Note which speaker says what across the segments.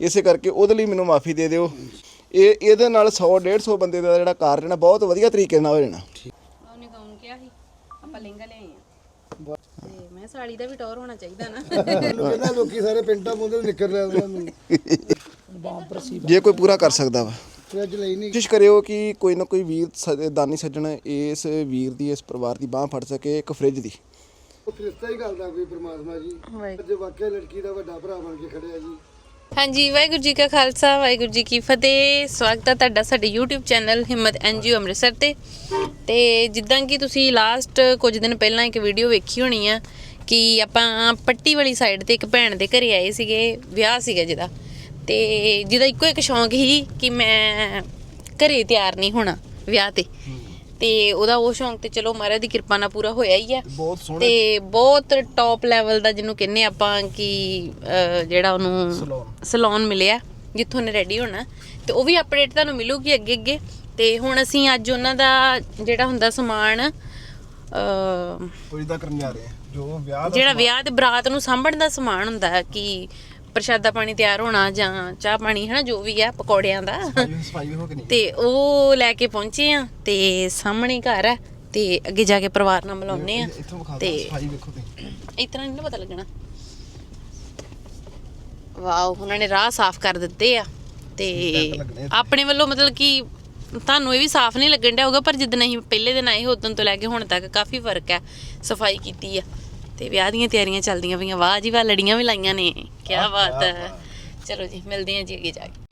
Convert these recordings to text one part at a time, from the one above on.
Speaker 1: ਇਸੇ ਕਰਕੇ ਉਹਦੇ ਲਈ ਮੈਨੂੰ ਮਾਫੀ ਦੇ ਦਿਓ। ਇਹ ਇਹਦੇ ਨਾਲ 100 150 ਬੰਦੇ ਦਾ ਜਿਹੜਾ ਕਾਰਜ ਨਾ ਬਹੁਤ ਵਧੀਆ ਤਰੀਕੇ ਨਾਲ ਹੋ ਜਾਣਾ।
Speaker 2: ਉਹਨੇ ਗਾਉਣ ਕਿਹਾ ਸੀ ਆਪਾਂ ਲਹਿੰਗਾ ਲਿਆਏ ਆ ਤੇ ਮੈਂ ਸਾੜੀ ਦਾ ਵੀ ਟੌਰ ਹੋਣਾ ਚਾਹੀਦਾ ਨਾ।
Speaker 3: ਕਹਿੰਦਾ ਲੋਕੀ ਸਾਰੇ ਪਿੰਟਾਂ ਪਾਉਂਦੇ ਨਿਕਰ ਲਿਆ ਉਹਨਾਂ ਨੂੰ।
Speaker 1: ਜੇ ਕੋਈ ਪੂਰਾ ਕਰ ਸਕਦਾ ਵਾ।
Speaker 3: ਫ੍ਰਿਜ ਲਈ ਨਹੀਂ।
Speaker 1: ਕੋਸ਼ਿਸ਼ ਕਰਿਓ ਕਿ ਕੋਈ ਨਾ ਕੋਈ ਵੀਰ ਦਾਨੀ ਸੱਜਣ ਇਸ ਵੀਰ ਦੀ ਇਸ ਪਰਿਵਾਰ ਦੀ ਬਾਹ ਫੜ ਸਕੇ ਇੱਕ ਫ੍ਰਿਜ ਦੀ।
Speaker 3: ਉਹ ਫਰਿਸ਼ਤਾ ਹੀ ਕਰਦਾ ਕੋਈ ਪ੍ਰਮਾਤਮਾ ਜੀ। ਅੱਜ ਵਾਕਿਆ ਲੜਕੀ ਦਾ ਵੱਡਾ ਭਰਾ ਬਣ ਕੇ ਖੜਿਆ ਜੀ।
Speaker 2: ਹਾਂਜੀ, ਵਾਹਿਗੁਰੂ ਜੀ ਕਾ ਖਾਲਸਾ, ਵਾਹਿਗੁਰੂ ਜੀ ਕੀ ਫਤਿਹ। ਸਵਾਗਤ ਹੈ ਤੁਹਾਡਾ ਸਾਡੇ YouTube channel Himmat NGO Amritsar ਤੇ। ਤੇ ਜਿੱਦਾਂ ਕਿ ਤੁਸੀਂ ਲਾਸਟ ਕੁਝ ਦਿਨ ਪਹਿਲਾਂ ਇੱਕ ਵੀਡੀਓ ਵੇਖੀ ਹੋਣੀ ਆ ਕਿ ਆਪਾਂ ਪੱਟੀ ਵਾਲੀ ਸਾਈਡ ਤੇ ਇੱਕ ਭੈਣ ਦੇ ਘਰੇ ਆਏ ਸੀਗੇ, ਵਿਆਹ ਸੀਗਾ ਜਿਹਦਾ। ਤੇ ਜਿਹਦਾ ਇੱਕੋ ਇੱਕ ਸ਼ੌਂਕ ਸੀ ਕਿ ਮੈਂ ਘਰੇ ਤਿਆਰ ਨਹੀਂ ਹੋਣਾ ਵਿਆਹ ਤੇ। ਤੇ ਉਹਦਾ ਉਹ ਸ਼ੌਂਕ ਤੇ ਚਲੋ ਮਹਾਰਾਜ ਦੀ ਕਿਰਪਾ ਨਾਲ ਪੂਰਾ ਹੋਇਆ ਹੀ ਆ।
Speaker 1: ਬਹੁਤ ਸੋਹਣੇ
Speaker 2: ਤੇ ਬਹੁਤ ਟੌਪ ਲੈਵਲ ਦਾ ਜਿਹਨੂੰ ਕਹਿੰਨੇ ਆਪਾਂ ਕਿ ਜਿਹੜਾ ਉਹਨੂੰ ਸਲੂਨ ਮਿਲਿਆ ਜਿੱਥੋਂ ਨੇ ਰੈਡੀ ਹੋਣਾ। ਤੇ ਉਹ ਵੀ ਅਪਡੇਟ ਤੁਹਾਨੂੰ ਮਿਲੂਗੀ ਅੱਗੇ ਅੱਗੇ। ਤੇ ਹੁਣ ਅਸੀਂ ਅੱਜ ਉਹਨਾਂ ਦਾ ਜਿਹੜਾ ਹੁੰਦਾ ਸਮਾਨ ਅਹ,
Speaker 1: ਕੋਈ ਦਾ ਕਰਨ ਜਾ ਰਹੇ ਜੋ ਵਿਆਹ
Speaker 2: ਜਿਹੜਾ ਵਿਆਹ ਤੇ ਬਰਾਤ ਨੂੰ ਸਾਂਭਣ ਦਾ ਸਮਾਨ ਹੁੰਦਾ ਹੈ ਕਿ ਪ੍ਰਸ਼ਾਦਾ ਪਾਣੀ ਤਿਆਰ ਹੋਣਾ ਜਾਂ ਚਾਹ ਪਾਣੀ ਹਨਾ ਜੋ ਵੀ ਆ ਪਕੌੜਿਆਂ ਦਾ।
Speaker 1: ਸਫ਼ਾਈ ਹੋ ਕੇ ਨਹੀਂ
Speaker 2: ਤੇ ਉਹ ਲੈ ਕੇ ਪਹੁੰਚੇ ਆ ਤੇ ਸਾਹਮਣੇ ਘਰ ਆ ਤੇ ਅੱਗੇ ਜਾ ਕੇ ਪਰਿਵਾਰ ਨਾਲ ਮਿਲਾਉਨੇ ਆ। ਤੇ
Speaker 1: ਸਫ਼ਾਈ ਵੇਖੋ ਤੇ
Speaker 2: ਇਤਨਾ ਨਹੀਂ ਪਤਾ ਲੱਗਣਾ। ਵਾਓ ਉਹਨਾਂ ਨੇ ਰਾਹ ਸਾਫ਼ ਕਰ ਦਿੱਤੇ ਆ। ਤੇ ਆਪਣੇ ਵੱਲੋਂ ਮਤਲਬ ਕਿ ਤੁਹਾਨੂੰ ਇਹ ਵੀ ਸਾਫ਼ ਨਹੀਂ ਲੱਗਣ ਡਿਆ ਹੋਊਗਾ ਪਰ ਜਿੱਦਣ ਅਸੀਂ ਪਹਿਲੇ ਦਿਨ ਆਏ ਉਦੋਂ ਤੋਂ ਲੈ ਕੇ ਹੁਣ ਤੱਕ ਕਾਫੀ ਫ਼ਰਕ ਹੈ ਸਫ਼ਾਈ ਕੀਤੀ ਆ। ਤੇ ਵਿਆਹ ਦੀਆਂ ਤਿਆਰੀਆਂ ਚੱਲਦੀਆਂ ਪਈਆਂ ਵਾਹ ਜੀ ਵਾਹ ਲੜੀਆਂ ਵੀ ਲਾਈਆਂ ਨੇ ਕੀ ਬਾਤ ਹੈ। ਚਲੋ ਜੀ ਮਿਲਦੇ ਹਾਂ ਜੀ ਅੱਗੇ ਜਾ ਕੇ।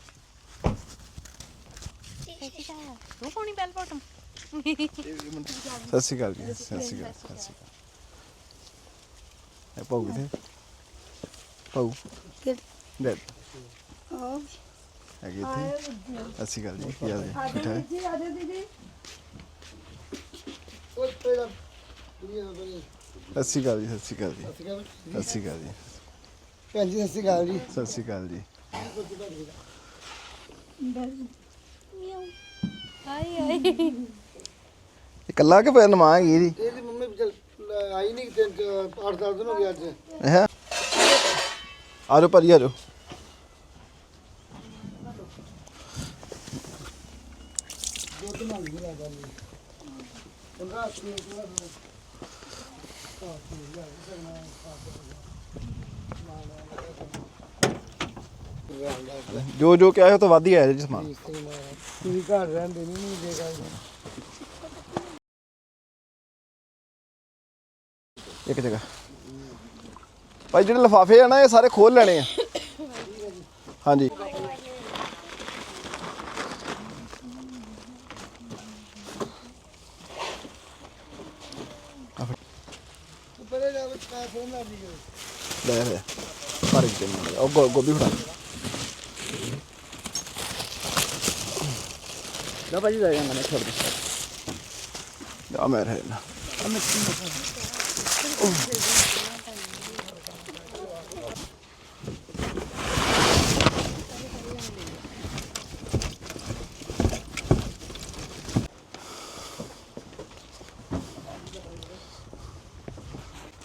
Speaker 2: ਉਹ ਪਾਣੀ ਬੈਲ ਬਟਮ
Speaker 1: ਸਤਿ ਸ਼੍ਰੀ ਅਕਾਲ ਜੀ ਸਤਿ ਸ਼੍ਰੀ ਅਕਾਲ ਸਤਿ ਸ਼੍ਰੀ ਅਕਾਲ। ਇਹ ਪਾਉ ਕਿਥੇ? ਪਾਉ। ਡੈਡ ਹੈਗੇ ਇੱਥੇ। ਸਤਿ ਸ਼੍ਰੀ ਅਕਾਲ ਜੀ ਕੀ ਹਾਲ ਹੈ? ਠੀਕ ਠਾਕ?
Speaker 3: ਜੀ ਆ ਜਾ ਦੀਦੀ। ਉਹ ਪਹਿਲਾਂ ਦੁਨੀਆ ਦਾ ਬਣੀ
Speaker 1: ਸਤਿ ਸ਼੍ਰੀ ਅਕਾਲ ਜੀ ਸਤਿ ਸ਼੍ਰੀ ਅਕਾਲ ਜੀ। ਸਤਿ ਸ਼੍ਰੀ ਅਕਾਲ ਜੀ।
Speaker 3: ਭੈਣ ਜੀ ਸਤਿ ਸ਼੍ਰੀ ਅਕਾਲ ਜੀ।
Speaker 1: ਸਤਿ ਸ਼੍ਰੀ ਅਕਾਲ ਜੀ। ਇਹ ਕੱਲਾ ਕਿ ਪੈਨ ਮਾਂ ਹੈਗੀ ਇਹਦੀ?
Speaker 3: ਇਹਦੀ ਮੰਮੀ ਵੀ ਚੱਲ ਲੈ ਆਈ ਨਹੀਂ ਤਿੰਨ ਚਾਰ- ਅੱਠ ਦਸ ਦਿਨ ਹੋ ਗਏ ਅੱਜ।
Speaker 1: ਹੈ? ਆ ਜਾਓ ਭਾਜੀ ਆ ਜਾਓ। ਜੋ ਜੋ ਕਿਹਾ ਉਹ ਤੋਂ ਵੱਧ ਹੀ ਆਇਆ ਜੀ ਸਮਾਨ।
Speaker 3: ਤੁਸੀਂ ਘਰ ਰਹਿੰਦੇ ਨਹੀਂ ਨਹੀਂ ਦੇ
Speaker 1: ਇੱਕ ਜਗ੍ਹਾ। ਭਾਈ ਜਿਹੜੇ ਲਫਾਫੇ ਆ ਨਾ ਇਹ ਸਾਰੇ ਖੋਲ ਲੈਣੇ ਆ। ਹਾਂਜੀ
Speaker 3: ਪਰੇ ਜਾ ਵਿੱਚ ਕਾ ਫੋਨ ਲਾ ਦੀ
Speaker 1: ਲੈ ਲੈ ਭਰ ਕੇ ਦੇ ਉਹ ਗੋ- ਗੋਭੀ ਫੜਾ
Speaker 3: ਨਾ ਭਾਜੀ ਜਾ ਜਾਂਦਾ ਮੈਂ ਛੱਡ ਦੇ
Speaker 1: ਆ ਮੈਂ ਰਹੇ ਨਾ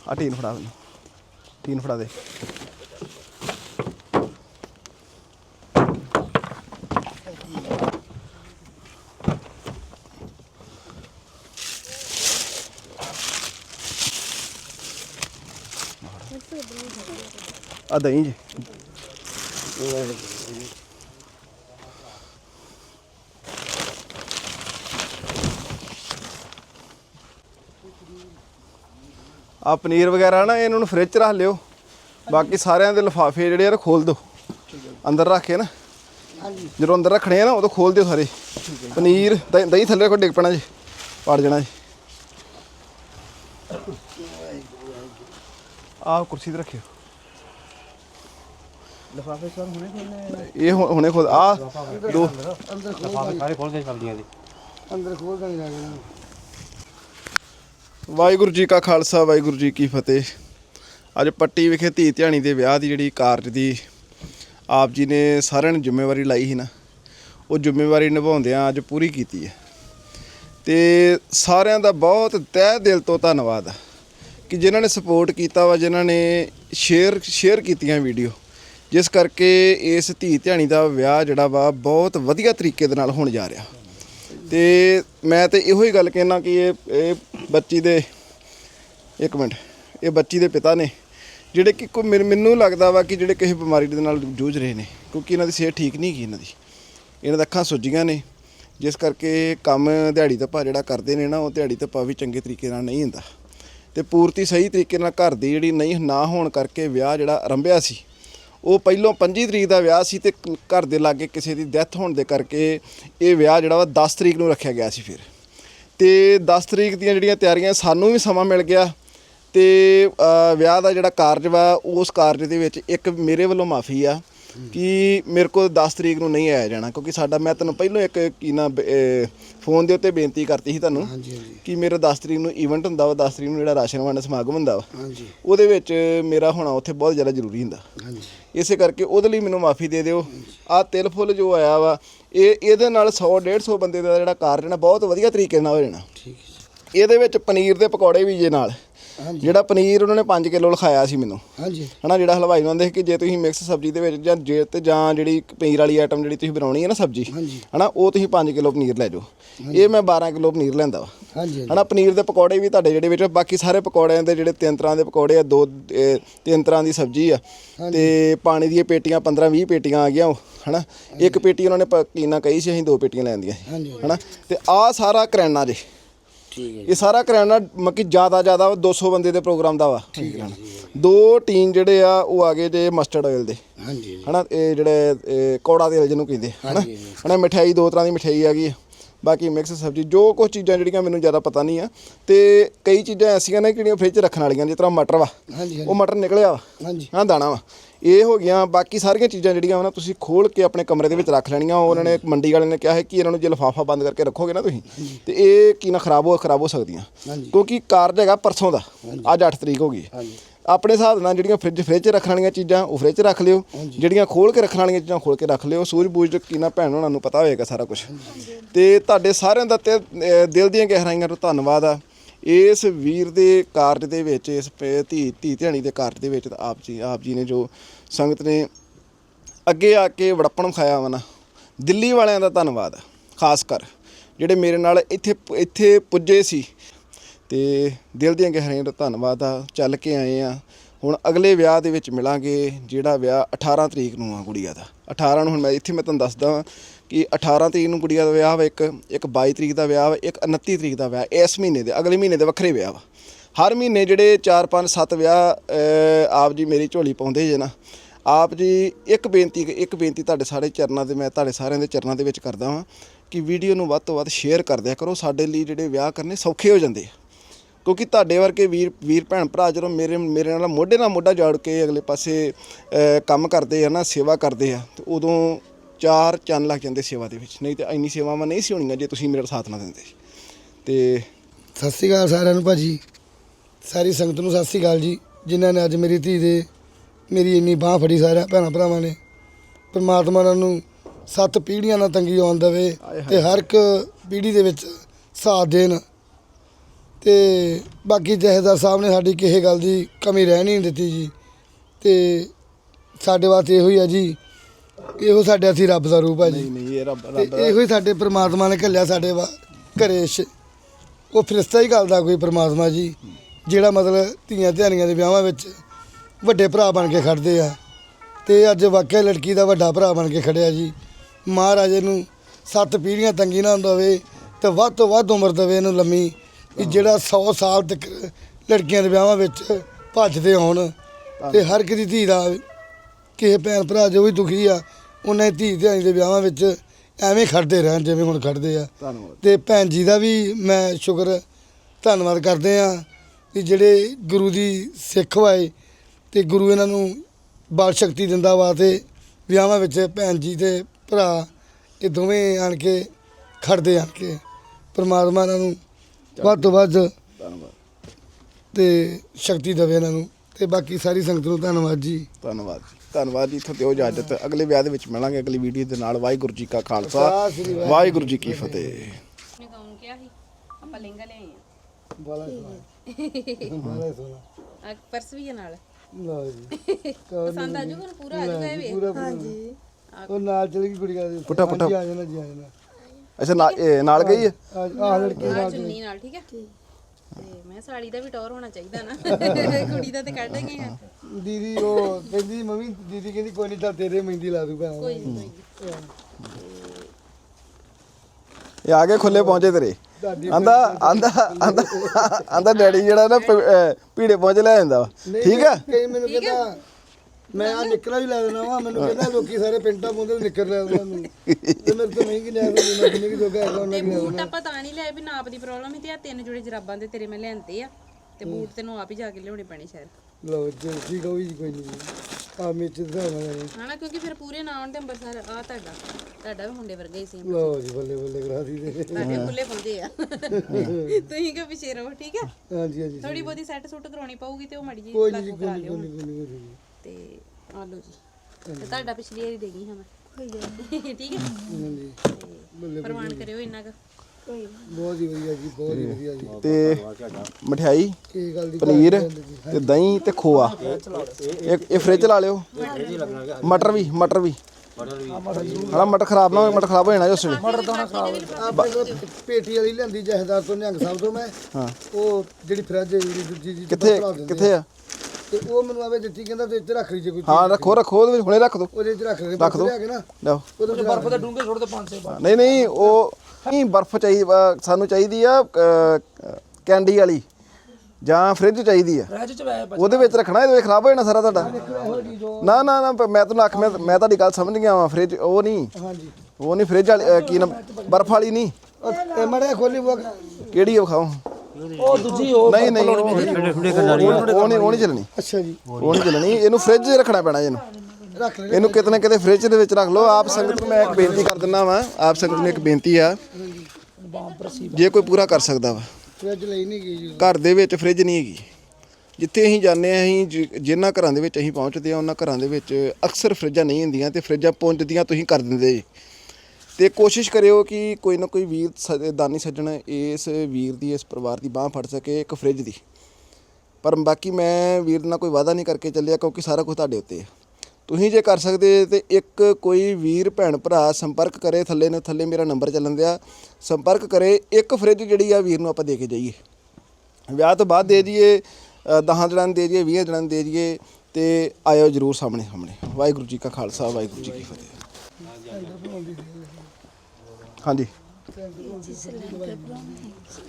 Speaker 1: ਆ ਟੀਨ ਫੜਾ ਮੈਨੂੰ ਟੀਨ ਫੜਾ ਦੇ ਆ ਦਹੀਂ ਜੀ ਆ ਪਨੀਰ ਵਗੈਰਾ ਨਾ ਇਹਨਾਂ ਨੂੰ ਫ੍ਰਿਜ 'ਚ ਰੱਖ ਲਿਓ। ਬਾਕੀ ਸਾਰਿਆਂ ਦੇ ਲਿਫਾਫੇ ਜਿਹੜੇ ਆ ਨਾ ਖੋਲ ਦਿਓ। ਅੰਦਰ ਰੱਖ ਕੇ ਨਾ।
Speaker 3: ਹਾਂਜੀ।
Speaker 1: ਜਦੋਂ ਅੰਦਰ ਰੱਖਣੇ ਆ ਨਾ ਉਦੋਂ ਖੋਲ ਦਿਓ ਸਾਰੇ। ਪਨੀਰ ਦਹੀਂ ਥੱਲੇ ਕੋ ਡਿੱਗ ਪੈਣਾ ਜੀ ਪੜ ਜਾਣਾ ਜੀ। ਆਹ ਕੁਰਸੀ ਤੇ ਰੱਖਿਓ।
Speaker 3: ਲਫਾਫੇ ਸਰ ਹੁਣੇ ਖੋਲਨੇ
Speaker 1: ਇਹ ਹੁਣੇ ਖੋਲ ਆ ਦੋ।
Speaker 3: ਅੰਦਰ ਖੋਲ
Speaker 4: ਸਾਰੇ ਖੋਲ ਕੇ ਚੱਲਦੀਆਂ ਜੀ।
Speaker 3: ਅੰਦਰ ਖੋਲ ਕੇ ਜਾ ਕੇ
Speaker 1: ਵਾਹਿਗੁਰੂ ਜੀ ਕਾ ਖਾਲਸਾ, ਵਾਹਿਗੁਰੂ ਜੀ ਕੀ ਫਤਿਹ। ਅੱਜ ਪੱਟੀ ਵਿਖੇ ਧੀ ਧਿਆਣੀ ਦੇ ਵਿਆਹ ਦੀ ਜਿਹੜੀ ਕਾਰਜ ਦੀ ਆਪ ਜੀ ਨੇ ਸਾਰਿਆਂ ਨੂੰ ਜ਼ਿੰਮੇਵਾਰੀ ਲਾਈ ਸੀ ਨਾ, ਉਹ ਜ਼ਿੰਮੇਵਾਰੀ ਨਿਭਾਉਂਦਿਆਂ ਅੱਜ ਪੂਰੀ ਕੀਤੀ ਹੈ। ਤੇ ਸਾਰਿਆਂ ਦਾ ਬਹੁਤ ਤਹਿ ਦਿਲ ਤੋਂ ਧੰਨਵਾਦ ਕਿ ਜਿਨ੍ਹਾਂ ਨੇ ਸਪੋਰਟ ਕੀਤਾ ਵਾ, ਜਿਨ੍ਹਾਂ ਨੇ ਸ਼ੇਅਰ ਸ਼ੇਅਰ ਕੀਤੀਆਂ ਵੀਡੀਓ ਜਿਸ ਕਰਕੇ ਇਸ ਧੀ ਧਿਆਣੀ ਦਾ ਵਿਆਹ ਜਿਹੜਾ ਵਾ, ਬਹੁਤ ਵਧੀਆ ਤਰੀਕੇ ਦੇ ਨਾਲ ਹੋਣ ਜਾ ਰਿਹਾ। ਤੇ ਮੈਂ ਤੇ ਇਹੋ ਹੀ ਗੱਲ ਕਹਿਣਾ ਕਿ ਇਹ ਬੱਚੀ ਦੇ, ਇੱਕ ਮਿੰਟ, ਇਹ ਬੱਚੀ ਦੇ ਪਿਤਾ ਨੇ, ਜਿਹੜੇ ਕਿ ਕੋਈ ਮੈਨੂੰ- ਲੱਗਦਾ ਵਾ ਕਿ ਜਿਹੜੇ ਕਿਸੇ ਬਿਮਾਰੀ ਦੇ ਨਾਲ ਜੂਝ ਰਹੇ ਨੇ, ਕਿਉਂਕਿ ਇਹਨਾਂ ਦੀ ਸਿਹਤ ਠੀਕ ਨਹੀਂ ਗਈ ਇਹਨਾਂ ਦੀ। ਇਹਨਾਂ ਦਾ ਅੱਖਾਂ ਸੁੱਜੀਆਂ ਨੇ, ਜਿਸ ਕਰਕੇ ਕੰਮ ਦਿਹਾੜੀ ਧੱਪਾ ਜਿਹੜਾ ਕਰਦੇ ਨੇ ਨਾ, ਉਹ ਦਿਹਾੜੀ ਧੱਪਾ ਵੀ ਚੰਗੇ ਤਰੀਕੇ ਨਾਲ ਨਹੀਂ ਹੁੰਦਾ। ਤੇ ਪੂਰਤੀ ਸਹੀ ਤਰੀਕੇ ਨਾਲ ਘਰ ਦੀ ਜਿਹੜੀ ਨਹੀਂ, ਨਾ ਹੋਣ ਕਰਕੇ ਵਿਆਹ ਜਿਹੜਾ ਆਰੰਭਿਆ ਸੀ, ਉਹ ਪਹਿਲੋਂ 25 ਤਰੀਕ ਦਾ ਵਿਆਹ ਸੀ ਤੇ ਘਰ ਦੇ ਲਾਗੇ ਕਿਸੇ ਦੀ ਡੈਥ ਹੋਣ ਦੇ ਕਰਕੇ ਇਹ ਵਿਆਹ ਜਿਹੜਾ ਵਾ 10 ਤਰੀਕ ਨੂੰ ਰੱਖਿਆ ਗਿਆ ਸੀ ਫਿਰ। ਤੇ 10 ਤਰੀਕ ਦੀਆਂ ਜਿਹੜੀਆਂ ਤਿਆਰੀਆਂ, ਸਾਨੂੰ ਵੀ ਸਮਾਂ ਮਿਲ ਗਿਆ ਤੇ ਵਿਆਹ ਦਾ ਜਿਹੜਾ ਕਾਰਜ ਵਾ, ਉਸ ਕਾਰਜ ਦੇ ਵਿੱਚ ਇੱਕ ਮੇਰੇ ਵੱਲੋਂ ਮਾਫੀ ਆ। ਕਿ ਮੇਰੇ ਕੋਲ 10 ਤਰੀਕ ਨੂੰ ਨਹੀਂ ਆਇਆ ਜਾਣਾ ਕਿਉਂਕਿ ਸਾਡਾ ਮੈਂ ਤੁਹਾਨੂੰ ਪਹਿਲਾਂ ਇੱਕ ਕੀ ਨਾ ਫੋਨ ਦੇ ਉੱਤੇ ਬੇਨਤੀ ਕਰਤੀ ਸੀ ਤੁਹਾਨੂੰ ਕਿ ਮੇਰਾ 10 ਤਰੀਕ ਨੂੰ ਇਵੈਂਟ ਹੁੰਦਾ ਵਾ 10 ਤਰੀਕ ਨੂੰ ਜਿਹੜਾ ਰਾਸ਼ਨ ਵੰਡ ਸਮਾਗਮ ਹੁੰਦਾ ਵਾ
Speaker 3: ਹਾਂਜੀ।
Speaker 1: ਉਹਦੇ ਵਿੱਚ ਮੇਰਾ ਹੋਣਾ ਉੱਥੇ ਬਹੁਤ ਜ਼ਿਆਦਾ ਜ਼ਰੂਰੀ ਹੁੰਦਾ।
Speaker 3: ਹਾਂਜੀ।
Speaker 1: ਇਸੇ ਕਰਕੇ ਉਹਦੇ ਲਈ ਮੈਨੂੰ ਮਾਫੀ ਦੇ ਦਿਓ। ਆ ਤਿਲ ਫੁੱਲ ਜੋ ਆਇਆ ਵਾ ਇਹ ਇਹਦੇ ਨਾਲ 100 150 ਬੰਦੇ ਦਾ ਜਿਹੜਾ ਕਾਰਜ ਨਾ ਬਹੁਤ ਵਧੀਆ ਤਰੀਕੇ ਨਾਲ ਹੋ ਜਾਣਾ।
Speaker 3: ਠੀਕ ਹੈ ਜੀ।
Speaker 1: ਇਹਦੇ ਵਿੱਚ ਪਨੀਰ ਦੇ ਪਕੌੜੇ ਵੀ ਜੇ ਨਾਲ। ਜਿਹੜਾ ਪਨੀਰ ਉਹਨਾਂ ਨੇ 5 ਕਿਲੋ ਲਿਖਾਇਆ ਸੀ ਮੈਨੂੰ।
Speaker 3: ਹਾਂਜੀ।
Speaker 1: ਹਨਾ ਜਿਹੜਾ ਹਲਵਾਈ ਨੂੰ ਆਂਦੇ ਕਿ ਜੇ ਤੁਸੀਂ ਮਿਕਸ ਸਬਜ਼ੀ ਦੇ ਵਿੱਚ ਜਾਂ ਜੇ ਤੇ ਜਾਂ ਜਿਹੜੀ ਪਨੀਰ ਵਾਲੀ ਆਈਟਮ ਜਿਹੜੀ ਤੁਸੀਂ ਬਣਾਉਣੀ ਹੈ ਨਾ ਸਬਜ਼ੀ। ਹਨਾ ਉਹ ਤੁਸੀਂ 5 ਕਿਲੋ ਪਨੀਰ ਲੈ ਜਾਓ। ਇਹ ਮੈਂ 12 ਕਿਲੋ ਪਨੀਰ ਲੈਂਦਾ ਵਾ।
Speaker 3: ਹਾਂਜੀ।
Speaker 1: ਹਨਾ ਪਨੀਰ ਦੇ ਪਕੌੜੇ ਵੀ ਤੁਹਾਡੇ ਜਿਹੜੇ ਵਿੱਚ ਬਾਕੀ ਸਾਰੇ ਪਕੌੜਿਆਂ ਦੇ ਜਿਹੜੇ ਤਿੰਨ ਤਰ੍ਹਾਂ ਦੇ ਪਕੌੜੇ ਆ ਦੋ ਤਿੰਨ ਤਰ੍ਹਾਂ ਦੀ ਸਬਜ਼ੀ ਆ। ਤੇ ਪਾਣੀ ਦੀਆਂ ਪੇਟੀਆਂ 15 20 ਪੇਟੀਆਂ ਆ ਗਈਆਂ ਉਹ ਹਨਾ। ਇੱਕ ਪੇਟੀ ਉਹਨਾਂ ਨੇ ਕੀਨਾ ਕਹੀ ਸੀ ਅਸੀਂ ਦੋ ਪੇਟੀਆਂ ਲੈਣ ਦੀਆਂ
Speaker 3: ਹਾਂਜੀ
Speaker 1: ਹਨਾ। ਤੇ ਆ ਸਾਰਾ ਕਰਿਆਨਾ ਜੀ
Speaker 3: ਠੀਕ ਹੈ
Speaker 1: ਇਹ ਸਾਰਾ ਕਰਿਆਨਾ ਮੱਕੀ ਜ਼ਿਆਦਾ ਜ਼ਿਆਦਾ 200 ਬੰਦੇ ਦੇ ਪ੍ਰੋਗਰਾਮ ਦਾ ਵਾ ਦੋ ਟੀਮ ਜਿਹੜੇ ਆ ਉਹ ਆ ਗਏ ਜੇ ਮਸਟਰਡ ਆਇਲ ਦੇ।
Speaker 3: ਹਾਂਜੀ
Speaker 1: ਹਨਾ ਇਹ ਜਿਹੜੇ ਕੌੜਾ ਤੇਲ ਜਿਹਨੂੰ ਕਹਿੰਦੇ ਹਨਾ। ਹਨਾ ਮਠਿਆਈ ਦੋ ਤਰ੍ਹਾਂ ਦੀ ਮਠਿਆਈ ਆ ਗਈ ਹੈ। ਬਾਕੀ ਮਿਕਸ ਸਬਜ਼ੀ ਜੋ ਕੁਝ ਚੀਜ਼ਾਂ ਜਿਹੜੀਆਂ ਮੈਨੂੰ ਜ਼ਿਆਦਾ ਪਤਾ ਨਹੀਂ ਆ ਤੇ ਕਈ ਚੀਜ਼ਾਂ ਐਸੀਆਂ ਨੇ ਜਿਹੜੀਆਂ ਫ੍ਰਿਜ ਰੱਖਣ ਵਾਲੀਆਂ ਜਿਸ ਤਰ੍ਹਾਂ ਮਟਰ ਵਾ
Speaker 3: ਹਾਂਜੀ
Speaker 1: ਉਹ ਮਟਰ ਨਿਕਲਿਆ ਵਾ
Speaker 3: ਹਾਂਜੀ।
Speaker 1: ਹਾਂ ਦਾਣਾ ਵਾ। ਇਹ ਹੋ ਗਈਆਂ ਬਾਕੀ ਸਾਰੀਆਂ ਚੀਜ਼ਾਂ ਜਿਹੜੀਆਂ ਵਾ ਨਾ ਤੁਸੀਂ ਖੋਲ ਕੇ ਆਪਣੇ ਕਮਰੇ ਦੇ ਵਿੱਚ ਰੱਖ ਲੈਣੀਆਂ ਉਹਨਾਂ ਨੇ ਮੰਡੀ ਵਾਲੇ ਨੇ ਕਿਹਾ ਹੈ ਕਿ ਇਹਨਾਂ ਨੂੰ ਜੇ ਲਿਫਾਫਾ ਬੰਦ ਕਰਕੇ ਰੱਖੋਗੇ ਨਾ ਤੁਸੀਂ ਤੇ ਇਹ ਕੀ ਨਾ ਖਰਾਬ ਹੋ ਖਰਾਬ ਹੋ ਸਕਦੀਆਂ। ਕਿਉਂਕਿ ਕਾਰਜ ਹੈਗਾ ਪਰਸੋਂ ਦਾ ਅੱਜ 8 ਤਰੀਕ ਹੋ ਗਈ। ਆਪਣੇ ਹਿਸਾਬ ਨਾਲ ਜਿਹੜੀਆਂ ਫ੍ਰਿਜ ਫ੍ਰਿਜ 'ਚ ਰੱਖਣ ਵਾਲੀਆਂ ਚੀਜ਼ਾਂ ਉਹ ਫ੍ਰਿਜ 'ਚ ਰੱਖ ਲਿਓ। ਜਿਹੜੀਆਂ ਖੋਲ ਕੇ ਰੱਖਣ ਵਾਲੀਆਂ ਚੀਜ਼ਾਂ ਖੋਲ ਕੇ ਰੱਖ ਲਿਓ। ਸੂਝ ਬੂਝ ਕੀ ਨਾ ਭੈਣ ਉਹਨਾਂ ਨੂੰ ਪਤਾ ਹੋਏਗਾ ਸਾਰਾ ਕੁਝ ਤੇ ਤੁਹਾਡੇ ਸਾਰਿਆਂ ਦਾ ਤੇ ਦਿਲ ਦੀਆਂ ਗਹਿਰਾਈਆਂ ਤੋਂ ਧੰਨਵਾਦ ਆ। ਇਸ ਵੀਰ ਦੇ ਕਾਰਜ ਦੇ ਵਿੱਚ, ਇਸ ਪ- ਧੀ ਧੀ ਧਿਆਣੀ ਦੇ ਕਾਰਜ ਦੇ ਵਿੱਚ ਆਪ ਜੀ ਆਪ ਜੀ ਨੇ ਜੋ ਸੰਗਤ ਨੇ ਅੱਗੇ ਆ ਕੇ ਵੜਪਣ ਖਾਇਆ ਵਾ ਨਾ, ਦਿੱਲੀ ਵਾਲਿਆਂ ਦਾ ਧੰਨਵਾਦ, ਖਾਸ ਕਰ, ਜਿਹੜੇ ਮੇਰੇ ਨਾਲ ਇੱਥੇ ਇੱਥੇ ਪੁੱਜੇ ਸੀ। ਤੇ ਦਿਲ ਦੀਆਂ ਗਹਿਰਾਈਆਂ ਦਾ ਧੰਨਵਾਦ ਆ, ਚੱਲ ਕੇ ਆਏ ਆ। ਹੁਣ ਅਗਲੇ ਵਿਆਹ ਦੇ ਵਿੱਚ ਮਿਲਾਂਗੇ, ਜਿਹੜਾ ਵਿਆਹ 18 ਤਰੀਕ ਨੂੰ ਆ ਗੁੜੀਆ ਦਾ। 18 ਨੂੰ ਹੁਣ ਮੈਂ, ਇੱਥੇ ਮੈਂ ਤੁਹਾਨੂੰ ਦੱਸਦਾ ਵਾਂ ਕਿ 18 ਤਰੀਕ ਨੂੰ ਕੁੜੀਆਂ ਦਾ ਵਿਆਹ ਵਾ, ਇੱਕ ਇੱਕ 22 ਤਰੀਕ ਦਾ ਵਿਆਹ ਵਾ, ਇੱਕ 29 ਤਰੀਕ ਦਾ ਵਿਆਹ, ਇਸ ਮਹੀਨੇ ਦੇ, ਅਗਲੇ ਮਹੀਨੇ ਦੇ ਵੱਖਰੇ ਵਿਆਹ ਵਾ। ਹਰ ਮਹੀਨੇ ਜਿਹੜੇ 4 5 7 ਵਿਆਹ ਆਪ ਜੀ ਮੇਰੀ ਝੋਲੀ ਪਾਉਂਦੇ ਜੇ ਨਾ, ਆਪ ਜੀ ਇੱਕ ਬੇਨਤੀ ਇੱਕ ਬੇਨਤੀ ਤੁਹਾਡੇ ਸਾਰੇ ਚਰਨਾਂ ਦੇ, ਮੈਂ ਤੁਹਾਡੇ ਸਾਰਿਆਂ ਦੇ ਚਰਨਾਂ ਦੇ ਵਿੱਚ ਕਰਦਾ ਵਾਂ ਕਿ ਵੀਡੀਓ ਨੂੰ ਵੱਧ ਤੋਂ ਵੱਧ ਸ਼ੇਅਰ ਕਰ ਦਿਆ ਕਰੋ, ਸਾਡੇ ਲਈ ਜਿਹੜੇ ਵਿਆਹ ਕਰਨੇ ਸੌਖੇ ਹੋ ਜਾਂਦੇ ਆ। ਕਿਉਂਕਿ ਤੁਹਾਡੇ ਵਰਗੇ ਵੀਰ ਵੀਰ ਭੈਣ ਭਰਾ ਜਦੋਂ ਮੇਰੇ ਮੇਰੇ ਨਾਲ ਮੋਢੇ ਨਾਲ ਮੋਢਾ ਜੋੜ ਕੇ ਅਗਲੇ ਪਾਸੇ ਕੰਮ ਕਰਦੇ ਆ ਨਾ, ਸੇਵਾ ਕਰਦੇ ਆ, ਤੇ ਉਦੋਂ ਚਾਰ ਚੰਨ ਲੱਗ ਜਾਂਦੇ ਸੇਵਾ ਦੇ ਵਿੱਚ ਨਹੀਂ ਤੇ ਇੰਨੀ ਸੇਵਾਵਾਂ ਨਹੀਂ ਸੀ ਹੋਣੀਆਂ ਜੇ ਤੁਸੀਂ ਮੇਰਾ ਸਾਥ ਨਾ ਦਿੰਦੇ। ਤੇ
Speaker 3: ਸਤਿ ਸ਼੍ਰੀ ਅਕਾਲ ਸਾਰਿਆਂ ਨੂੰ ਭਾਜੀ। ਸਾਰੀ ਸੰਗਤ ਨੂੰ ਸਤਿ ਸ਼੍ਰੀ ਅਕਾਲ ਜੀ। ਜਿਨ੍ਹਾਂ ਨੇ ਅੱਜ ਮੇਰੀ ਧੀ ਦੇ ਮੇਰੀ ਇੰਨੀ ਬਾਹ ਫੜੀ ਸਾਰਿਆਂ ਭੈਣਾਂ ਭਰਾਵਾਂ ਨੇ। ਪਰਮਾਤਮਾ ਨੂੰ ਸੱਤ ਪੀੜ੍ਹੀਆਂ ਨਾਲ ਤੰਗੀ ਆਉਣ ਦੇਵੇ। ਤੇ ਹਰ ਇੱਕ ਪੀੜ੍ਹੀ ਦੇ ਵਿੱਚ ਸਾਥ ਦੇਣ। ਤੇ ਬਾਕੀ ਜਹੇਦਾਰ ਸਾਹਿਬ ਨੇ ਸਾਡੀ ਕਿਸੇ ਗੱਲ ਦੀ ਕਮੀ ਰਹਿ ਨਹੀਂ ਦਿੱਤੀ ਜੀ। ਤੇ ਸਾਡੇ ਵਾਸਤੇ ਇਹੋ ਹੀ ਆ ਜੀ ਇਹੋ ਸਾਡੇ ਅਸੀਂ ਰੱਬ ਦਾ ਰੂਪ ਆ ਜੀ।
Speaker 1: ਨਹੀਂ ਨਹੀਂ ਇਹ ਰੱਬ ਰੱਬ ਦਾ
Speaker 3: ਇਹੋ ਹੀ ਸਾਡੇ ਪ੍ਰਮਾਤਮਾ ਨੇ ਘੱਲਿਆ ਸਾਡੇ ਵਾ- ਘਰੇ ਸ਼- ਉਹ ਫਰਿਸ਼ਤਾ ਹੀ ਕਰਦਾ ਕੋਈ ਪ੍ਰਮਾਤਮਾ ਜੀ ਜਿਹੜਾ ਮਤਲਬ ਧੀਆਂ ਧਿਆਨੀਆਂ ਦੇ ਵਿਆਹਾਂ ਵਿੱਚ ਵੱਡੇ ਭਰਾ ਬਣ ਕੇ ਖੜਦੇ ਆ। ਤੇ ਅੱਜ ਵਾਕਿਆ ਲੜਕੀ ਦਾ ਵੱਡਾ ਭਰਾ ਬਣ ਕੇ ਖੜਿਆ ਜੀ। ਮਹਾਰਾਜੇ ਨੂੰ ਸੱਤ ਪੀੜ੍ਹੀਆਂ ਤੰਗੀ ਨਾ ਹੁੰਦਾ ਹੋਵੇ ਤੇ ਵੱਧ ਤੋਂ ਵੱਧ ਉਮਰ ਦੇਵੇ ਇਹਨੂੰ ਲੰਮੀ। ਕਿ ਜਿਹੜਾ 100 ਸਾਲ ਤੱਕ ਲੜਕੀਆਂ ਦੇ ਵਿਆਹਾਂ ਵਿੱਚ ਭੱਜਦੇ ਹੋਣ ਤੇ ਹਰ ਇੱਕ ਦੀ ਧੀ ਦਾ ਕਿਸੇ ਭੈਣ ਭਰਾ ਜੋ ਵੀ ਦੁਖੀ ਆ ਉਹਨਾਂ ਦੀ ਧੀ ਧਿਆਣੀ ਦੇ ਵਿਆਹਾਂ ਵਿੱਚ ਐਵੇਂ ਖੜਦੇ ਰਹਿਣ ਜਿਵੇਂ ਹੁਣ ਖੜਦੇ ਆ।
Speaker 1: ਧੰਨਵਾਦ।
Speaker 3: ਤੇ ਭੈਣ ਜੀ ਦਾ ਵੀ ਮੈਂ ਸ਼ੁਕਰ ਧੰਨਵਾਦ ਕਰਦੇ ਆ ਕਿ ਜਿਹੜੇ ਗੁਰੂ ਦੀ ਸਿੱਖ ਵਾਏ ਤੇ ਗੁਰੂ ਇਹਨਾਂ ਨੂੰ ਬਲ ਸ਼ਕਤੀ ਦਿੰਦਾ ਵਾ ਤੇ ਵਿਆਹਾਂ ਵਿੱਚ ਭੈਣ ਜੀ ਤੇ ਭਰਾ ਇਹ ਦੋਵੇਂ ਆਣ ਕੇ ਖੜਦੇ ਆਣ ਕੇ ਪ੍ਰਮਾਤਮਾ ਇਹਨਾਂ ਨੂੰ ਵੱਧ ਤੋਂ ਵੱਧ
Speaker 1: ਧੰਨਵਾਦ।
Speaker 3: ਤੇ ਸ਼ਕਤੀ ਦੇਵੇ ਇਹਨਾਂ ਨੂੰ। ਤੇ ਬਾਕੀ ਸਾਰੀ ਸੰਗਤ ਨੂੰ ਧੰਨਵਾਦ ਜੀ।
Speaker 1: ਧੰਨਵਾਦ ਜੀ। ਧੰਨਵਾਦ ਜੀ ਇੱਥੋਂ ਦਿਓ ਇਜਾਜ਼ਤ ਅਗਲੇ ਵਿਆਹ ਦੇ ਵਿੱਚ ਮਿਲਾਂਗੇ ਅਗਲੀ ਵੀਡੀਓ ਦੇ ਨਾਲ। ਵਾਹਿਗੁਰੂ ਜੀ ਕਾ ਖਾਲਸਾ। ਵਾਹਿਗੁਰੂ ਜੀ ਕੀ ਫਤਿਹ।
Speaker 2: ਨੇ ਕੌਣ ਕਿਹਾ ਸੀ ਆਪਾਂ ਲਹਿੰਗਾ ਲਿਆਏ
Speaker 3: ਬਾਲਾ ਸੋਹਣਾ। ਬਾਲਾ ਸੋਹਣਾ।
Speaker 2: ਆ ਆ ਪਰਸ ਵੀ ਹੈ ਨਾਲ।
Speaker 3: ਲਓ ਜੀ।
Speaker 2: ਪਸੰਦ ਆ ਜਾਊਗਾ ਪੂਰਾ ਆ ਜਾਊਗਾ ਇਹ ਵੇਖ
Speaker 3: ਪੂਰਾ ਹਾਂਜੀ। ਉਹ ਨਾਲ ਚਲ ਗਈ ਕੁੜੀ ਦੇ
Speaker 1: ਪੁੱਠਾ- ਪੁੱਠਾ।
Speaker 3: ਹਾਂਜੀ, ਆ ਜਾਣਾ ਜੀ ਆ ਜਾਣਾ।
Speaker 1: ਅੱਛਾ ਨਾਲ ਇਹ ਨਾਲ ਗਈ ਹੈ?
Speaker 3: ਆ ਆਹ ਲੜਕੀ
Speaker 2: ਆ
Speaker 3: ਨਾਲ
Speaker 2: ਚੁੰਨੀ ਨਾਲ ਠੀਕ ਹੈ? ਤੇ ਮੈਂ ਸਾੜੀ ਦਾ ਵੀ ਟੌਰ ਹੋਣਾ ਚਾਹੀਦਾ ਨਾ। ਕੁੜੀ ਦਾ ਤੇ ਕੱਢਾਂਗੇ ਆ।
Speaker 3: ਦੀਦੀ ਉਹ ਕਹਿੰਦੀ ਮੰਮੀ ਦੀਦੀ ਕਹਿੰਦੀ ਕੋਈ ਨਹੀਂ ਤਾਂ ਤੇਰੇ ਮਹਿੰਦੀ ਲਾ ਦੂ ਭੈਣ
Speaker 2: ਕੋਈ ਨਹੀਂ ਕੋਈ ਨੀ।
Speaker 1: ਇਹ ਆ ਕੇ ਖੁੱਲੇ ਪਹੁੰਚੇ ਤੇਰੇ। ਆਂਦਾ ਆਂਦਾ ਆਂਦਾ ਆਂਦਾ ਡੈਡੀ ਜਿਹੜਾ ਨਾ ਪ- ਅਹ ਪੀੜੇ ਪਹੁੰਚ ਲੈ ਜਾਂਦਾ ਵਾ। ਠੀਕ ਆ?
Speaker 3: ਕਈ ਮੈਨੂੰ ਕਹਿੰਦਾ ਮੈਂ ਆ ਨਿਕਲਾ ਵੀ ਲੈ ਦੇਣਾ ਵਾ ਮੈਨੂੰ ਕਹਿੰਦਾ ਲੋਕੀ ਸਾਰੇ ਪਿੰਟਾਂ ਪਾਉਂਦੇ ਨੇ ਨਿਕਲ ਲੈ ਉਹਨਾਂ ਨੂੰ ਤੇ ਮੇਰੇ ਤੋਂ ਮਹਿੰਗੀ ਲਿਆ ਦਿੰਦੀ ਮੈਂ ਕਿੰਨੇ ਕਿ ਜੋਗਾ ਹੈਗਾ ਉਹਨਾਂ
Speaker 2: ਤੇ ਬੂਟ ਆਪਾਂ ਤਾਂ ਨਹੀਂ ਲਿਆ ਵੀ ਨਾਪ ਦੀ ਪ੍ਰੋਬਲਮ ਸੀ ਤੇ ਆ ਤਿੰਨ ਜੋੜੇ ਜਰਾਬਾਂ ਦੇ ਤੇਰੇ ਮੈਂ ਲੈਂਦੇ ਆ। ਤੇ ਬੂਟ ਤੈਨੂੰ ਆਪ ਹੀ ਜਾ ਕੇ ਲਿਆਉਣੇ ਪੈਣੇ ਸ਼ਾਇਦ।
Speaker 3: ਲਓ ਜੀ ਠੀਕ ਹੋਈ ਜੀ ਕੋਈ ਨਹੀਂ। ਆ ਮੇਚ ਦਾ ਹੋਣਾ
Speaker 2: ਹਨਾ ਕਿਉਂਕਿ ਫਿਰ ਪੂਰੇ ਨਾ ਆਉਣ ਤੇ ਅੰਬਰਸਰ ਆ ਤੁਹਾਡਾ ਤੁਹਾਡਾ ਵੀ ਮੁੰਡੇ ਵਰਗਾ ਹੀ ਸੀ
Speaker 3: ਲਓ ਜੀ ਬੱਲੇ ਬੱਲੇ ਕਰਾ ਦੀ ਦੇ
Speaker 2: ਤੁਹਾਡੇ ਖੁੱਲੇ ਖੁੱਲਦੇ ਆ। ਤੁਸੀਂ ਕਿ ਪਿਛੇ ਰਹੋ ਠੀਕ ਹੈ
Speaker 3: ਹਾਂਜੀ ਹਾਂਜੀ
Speaker 2: ਥੋੜੀ ਬਹੁਤੀ ਸੈੱਟ ਸੁੱਟ ਕਰਾਉਣੀ ਪਊਗੀ ਤੇ ਉਹ ਮੜੀ ਜੀ
Speaker 3: ਕੋਈ ਨਹੀਂ ਜੀ ਕੋਈ ਨਹੀਂ ਕੋਈ ਨਹੀਂ ਕੋਈ ਨਹੀਂ
Speaker 2: ਤੇ ਆ ਲਓ ਜੀ। ਤੇ ਤੁਹਾਡਾ ਪਿਛਲੀ ਵਾਰੀ ਦੇ ਗਈ ਹਾਂ ਮੈਂ। ਠੀਕ ਹੈ
Speaker 3: ਹਾਂਜੀ।
Speaker 2: ਤੇ ਪ੍ਰਮਾਣ ਕਰਿਓ ਇੰਨਾ ਕੁ।
Speaker 3: ਬਹੁਤ ਹੀ ਵਧੀਆ ਜੀ ਬਹੁਤ ਹੀ ਵਧੀਆ ਜੀ।
Speaker 1: ਤੇ ਮਠਿਆਈ
Speaker 3: ਕੀ ਗੱਲ ਦੀ
Speaker 1: ਪਨੀਰ ਤੇ ਦਹੀਂ ਤੇ ਖੋਆ। ਇੱਕ ਇਹ ਫ੍ਰਿਜ ਲਾ ਲਿਓ। ਮਟਰ ਵੀ ਮਟਰ ਵੀ। ਹਾਂ ਮਟਰ ਖਰਾਬ ਨਾ ਹੋਵੇ ਮਟਰ ਖਰਾਬ ਹੋ ਜਾਣਾ ਉਸ ਵੇਲੇ।
Speaker 3: ਆਪਣੇ ਕੋਲ ਪੇਟੀ ਵਾਲੀ ਲਿਆਂਦੀ ਜਹਦਾਰ ਤੋਂ ਨਿਹੰਗ ਸਾਹਿਬ ਤੋਂ ਮੈਂ।
Speaker 1: ਹਾਂ।
Speaker 3: ਉਹ ਜਿਹੜੀ ਫਰਿੱਜ ਜਿਹੜੀ ਦੂਜੀ ਜੀ
Speaker 1: ਕਿੱਥੇ ਕਿੱਥੇ ਆ?
Speaker 3: ਤੇ ਉਹ ਮੈਨੂੰ ਆਵੇ ਦਿੱਤੀ ਕਹਿੰਦਾ ਤੇ ਇੱਥੇ ਰੱਖ ਲਈ ਜੇ ਕੋਈ
Speaker 1: ਹਾਂ ਰੱਖੋ ਰੱਖੋ। ਉਹਦੇ ਵਿੱਚ ਹੁਣੇ ਰੱਖ ਦੋ।
Speaker 3: ਉਹਦੇ ਚ ਰੱਖ ਲੈ
Speaker 1: ਰੱਖ ਦਿਓ।
Speaker 3: ਲਿਆ ਕੇ ਨਾ
Speaker 1: ਲਓ
Speaker 3: ਉਹਦੇ ਚ ਬਰਫ ਦਾ
Speaker 1: ਨਹੀਂ ਨਹੀਂ ਉਹ ਨਹੀਂ ਬਰਫ਼ ਚਾਹੀਦੀ ਸਾਨੂੰ ਚਾਹੀਦੀ ਆ ਕੈਂਡੀ ਵਾਲੀ ਜਾਂ ਫ੍ਰਿਜ ਚਾਹੀਦੀ ਆ। ਉਹਦੇ ਵਿੱਚ ਰੱਖਣਾ ਇਹਦੇ ਵਿੱਚ ਖਰਾਬ ਹੋ ਜਾਣਾ ਸਾਰਾ ਤੁਹਾਡਾ। ਨਾ ਨਾ ਨਾ ਪ- ਮੈਂ ਤੁਹਾਨੂੰ ਆਖ ਮੈਂ ਮੈਂ ਤੁਹਾਡੀ ਗੱਲ ਸਮਝ ਗਿਆ ਵਾਂ ਫ੍ਰਿਜ ਉਹ ਨਹੀਂ।
Speaker 3: ਹਾਂਜੀ।
Speaker 1: ਉਹ ਨਹੀਂ ਫ੍ਰਿਜ ਵਾਲੀ ਕੀ ਨਾ ਬਰਫ਼ ਵਾਲੀ ਨਹੀਂ।
Speaker 3: ਇਹ ਮੜਿਆ ਖੋਲੀ ਬੁਆ।
Speaker 1: ਕਿਹੜੀ ਉਹ ਖਾਓ
Speaker 4: ਉਹ ਦੂਜੀ ਉਹ
Speaker 1: ਨਹੀਂ ਨਹੀਂ ਉਹ ਉਹ ਨਹੀਂ ਉਹ ਨਹੀਂ ਚੱਲਣੀ।
Speaker 3: ਅੱਛਾ ਜੀ।
Speaker 1: ਉਹ ਨਹੀਂ ਚੱਲਣੀ। ਇਹਨੂੰ ਫ੍ਰਿਜ 'ਚ ਰੱਖਣਾ ਪੈਣਾ ਇਹਨੂੰ।
Speaker 3: ਰੱਖ ਲੈ
Speaker 1: ਇਹਨੂੰ ਕਿਤੇ ਨਾ ਕਿਤੇ ਫ੍ਰਿਜ ਦੇ ਵਿੱਚ ਰੱਖ ਲਓ। ਆਪ ਸੰਗਤ ਨੂੰ ਮੈਂ ਇੱਕ ਬੇਨਤੀ ਕਰ ਦਿੰਦਾ ਵਾਂ। ਆਪ ਸੰਗਤ ਨੂੰ ਇੱਕ ਬੇਨਤੀ ਆ। ਜੇ ਕੋਈ ਪੂਰਾ ਕਰ ਸਕਦਾ ਵਾ।
Speaker 3: ਫਰਿੱਜ ਲਈ ਨਹੀਂ ਗਈ ਜੀ
Speaker 1: ਘਰ ਦੇ ਵਿੱਚ ਫ੍ਰਿਜ ਨਹੀਂ ਹੈਗੀ। ਜਿੱਥੇ ਅਸੀਂ ਜਾਂਦੇ ਹਾਂ ਅਸੀਂ ਜਿਨ੍ਹਾਂ ਘਰਾਂ ਦੇ ਵਿੱਚ ਅਸੀਂ ਪਹੁੰਚਦੇ ਹਾਂ ਉਹਨਾਂ ਘਰਾਂ ਦੇ ਵਿੱਚ ਅਕਸਰ ਫ੍ਰਿਜਾਂ ਨਹੀਂ ਹੁੰਦੀਆਂ ਤੇ ਫ੍ਰਿਜਾਂ ਪਹੁੰਚਦੀਆਂ ਤੁਸੀਂ ਕਰ ਦਿੰਦੇ ਜੀ। ਤੇ ਕੋਸ਼ਿਸ਼ ਕਰਿਓ ਕਿ ਕੋਈ ਨਾ ਕੋਈ ਵੀਰ ਸ- ਦਾਨੀ ਸੱਜਣ ਇਸ ਵੀਰ ਦੀ, ਇਸ ਪਰਿਵਾਰ ਦੀ ਬਾਹ ਫੜ ਸਕੇ ਇੱਕ ਫ੍ਰਿਜ ਦੀ। ਪਰ ਬਾਕੀ ਮੈਂ ਵੀਰ ਨਾਲ ਕੋਈ ਵਾਅਦਾ ਨਹੀਂ ਕਰਕੇ ਚੱਲਿਆ ਕਿਉਂਕਿ ਸਾਰਾ ਕੁਝ ਤੁਹਾਡੇ ਉੱਤੇ ਹੈ ਤੁਸੀਂ ਜੇ ਕਰ ਸਕਦੇ ਤੇ ਇੱਕ ਕੋਈ ਵੀਰ, ਭੈਣ, ਭਰਾ ਸੰਪਰਕ ਕਰੇ, ਥੱਲੇ ਨੇ ਥੱਲੇ ਮੇਰਾ ਨੰਬਰ ਚੱਲਣ ਦਿਆ। ਸੰਪਰਕ ਕਰੇ, ਇੱਕ ਫ੍ਰਿਜ ਜਿਹੜੀ ਆ ਵੀਰ ਨੂੰ ਆਪਾਂ ਦੇ ਕੇ ਜਾਈਏ। ਵਿਆਹ ਤੋਂ ਬਾਅਦ ਦੇ ਜੀਏ 10 ਦਿਨਾਂ ਨੂੰ ਦੇ ਜੀਏ 20 ਦਿਨਾਂ ਨੂੰ ਦੇ ਜੀਏ ਤੇ ਆਇਓ ਜਰੂਰ ਸਾਹਮਣੇ ਸਾਹਮਣੇ ਵਾਹਿਗੁਰੂ ਜੀ ਕਾ ਖਾਲਸਾ, ਵਾਹਿਗੁਰੂ ਜੀ ਕੀ ਫਤਿਹ। ਹਾਂਜੀ।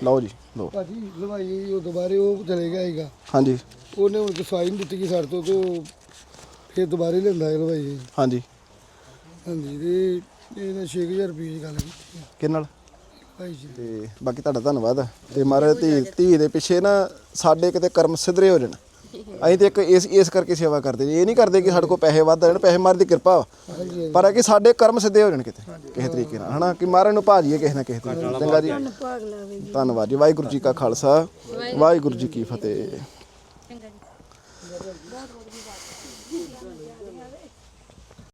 Speaker 1: ਲਓ ਜੀ ਲਓ।
Speaker 3: ਭਾਜੀ ਲਵਾਈ ਉਹ ਦੁਬਾਰੇ ਉਹ ਚਲੇ ਗਿਆ ਹੈਗਾ
Speaker 1: ਹਾਂਜੀ।
Speaker 3: ਉਹਨੇ ਹੁਣ ਸਫ਼ਾਈ ਨਹੀਂ ਦਿੱਤੀ ਕਿ ਸਾਡੇ ਤੋਂ ਤੇ ਉਹ ਫਿਰ ਦੁਬਾਰੇ ਲੈਂਦਾ ਹੈ ਲਵਾਈ
Speaker 1: ਹਾਂਜੀ।
Speaker 3: ਹਾਂਜੀ ਤੇ ਇਹਨੇ 6000 ਰੁਪਏ ਦੀ ਗੱਲ ਕੀਤੀ ਹੈ
Speaker 1: ਨਾਲ?
Speaker 3: ਭਾਈ ਜੀ।
Speaker 1: ਤੇ ਬਾਕੀ ਤੁਹਾਡਾ ਧੰਨਵਾਦ ਤੇ ਮਹਾਰਾਜ ਧੀ ਧੀ ਦੇ ਪਿੱਛੇ ਨਾ ਸਾਡੇ ਕਿਤੇ ਕਰਮ ਸਿੱਧਰੇ ਹੋ ਜਾਣ। ਅਸੀਂ ਤੇ ਇੱਕ ਇਸ ਇਸ ਕਰਕੇ ਸੇਵਾ ਕਰਦੇ ਜੀ। ਇਹ ਨਹੀਂ ਕਰਦੇ ਕਿ ਸਾਡੇ ਕੋਲ ਪੈਸੇ ਵੱਧ ਜਾਣ ਪੈਸੇ ਮਾਰ ਦੀ ਕਿਰਪਾ ਵਾ। ਪਰ ਹੈ ਕਿ ਸਾਡੇ ਕਰਮ ਸਿੱਧੇ ਹੋ ਜਾਣ ਕਿਤੇ ਕਿਸੇ ਤਰੀਕੇ ਨਾਲ। ਹਨਾ? ਕਿ ਮਹਾਰਾਜ ਨੂੰ ਭਾਜੀਏ ਕਿਸੇ ਨਾ ਕਿਸੇ ਤਰੀਕੇ ਨਾਲ। ਚੰਗਾ ਜੀ। ਧੰਨਵਾਦ ਜੀ। ਵਾਹਿਗੁਰੂ ਜੀ ਕਾ ਖਾਲਸਾ ਵਾਹਿਗੁਰੂ ਜੀ ਕੀ ਫਤਿਹ।